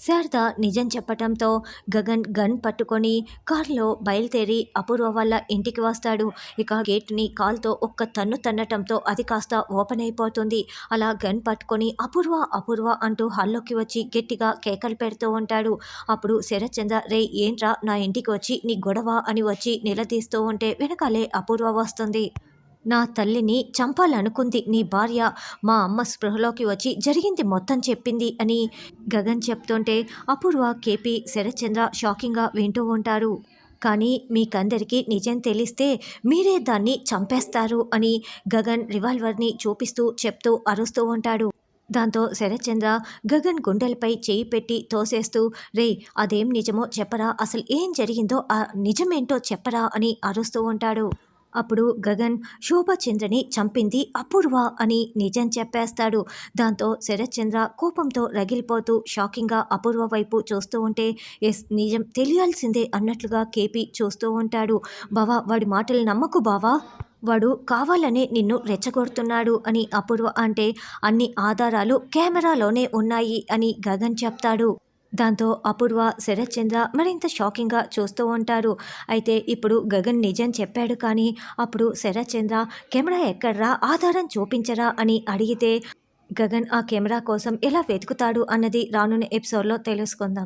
శారద నిజం చెప్పటంతో గగన్ గన్ పట్టుకొని కారులో బయలుదేరి అపూర్వ వాళ్ళ ఇంటికి వస్తాడు. ఇక గేట్ని కాల్తో ఒక్క తన్ను తన్నటంతో అది కాస్త ఓపెన్ అయిపోతుంది. అలా గన్ పట్టుకొని అపూర్వ అపూర్వ అంటూ హాల్లోకి వచ్చి గట్టిగా కేకలు పెడుతూ ఉంటాడు. అప్పుడు శరత్చంద్ర రే ఏంట్రా? నా ఇంటికి వచ్చి నీ గొడవ? అని వచ్చి నిలదీస్తూ ఉంటే వెనకాలే అపూర్వ వస్తుంది. నా తల్లిని చంపాలనుకుంది నీ భార్య. మా అమ్మ స్పృహలోకి వచ్చి జరిగింది మొత్తం చెప్పింది అని గగన్ చెప్తుంటే అపూర్వ కేపీ శరత్చంద్ర షాకింగ్గా వింటూ ఉంటారు. కానీ మీకందరికీ నిజం తెలిస్తే మీరే దాన్ని చంపేస్తారు అని గగన్ రివాల్వర్ని చూపిస్తూ చెప్తూ అరుస్తూ ఉంటాడు. దాంతో శరత్చంద్ర గగన్ గుండెలపై చేయి పెట్టి తోసేస్తూ రే అదేం నిజమో చెప్పరా అసలు ఏం జరిగిందో ఆ నిజమేంటో చెప్పరా అని అరుస్తూ ఉంటాడు. అప్పుడు గగన్ శోభచంద్రని చంపింది అపూర్వ అని నిజం చెప్పేస్తాడు. దాంతో శరత్చంద్ర కోపంతో రగిలిపోతూ షాకింగ్గా అపూర్వ వైపు చూస్తూ ఉంటే ఎస్ నిజం తెలియాల్సిందే అన్నట్లుగా కేపీ చూస్తూ ఉంటాడు. బావా వాడి మాటలు నమ్మకు బావా? వాడు కావాలనే నిన్ను రెచ్చగొడుతున్నాడు అని అపూర్వ అంటే అన్ని ఆధారాలు కెమెరాలోనే ఉన్నాయి అని గగన్ చెప్తాడు. దాంతో అపూర్వ శరత్ చంద్ర మరింత షాకింగ్గా చూస్తూ ఉంటారు. అయితే ఇప్పుడు గగన్ నిజం చెప్పాడు కానీ అప్పుడు శరత్చంద్ర కెమెరా ఎక్కడ్రా? ఆధారం చూపించరా? అని అడిగితే గగన్ ఆ కెమెరా కోసం ఎలా వెతుకుతాడు? అన్నది రానున్న ఎపిసోడ్లో తెలుసుకుందాం.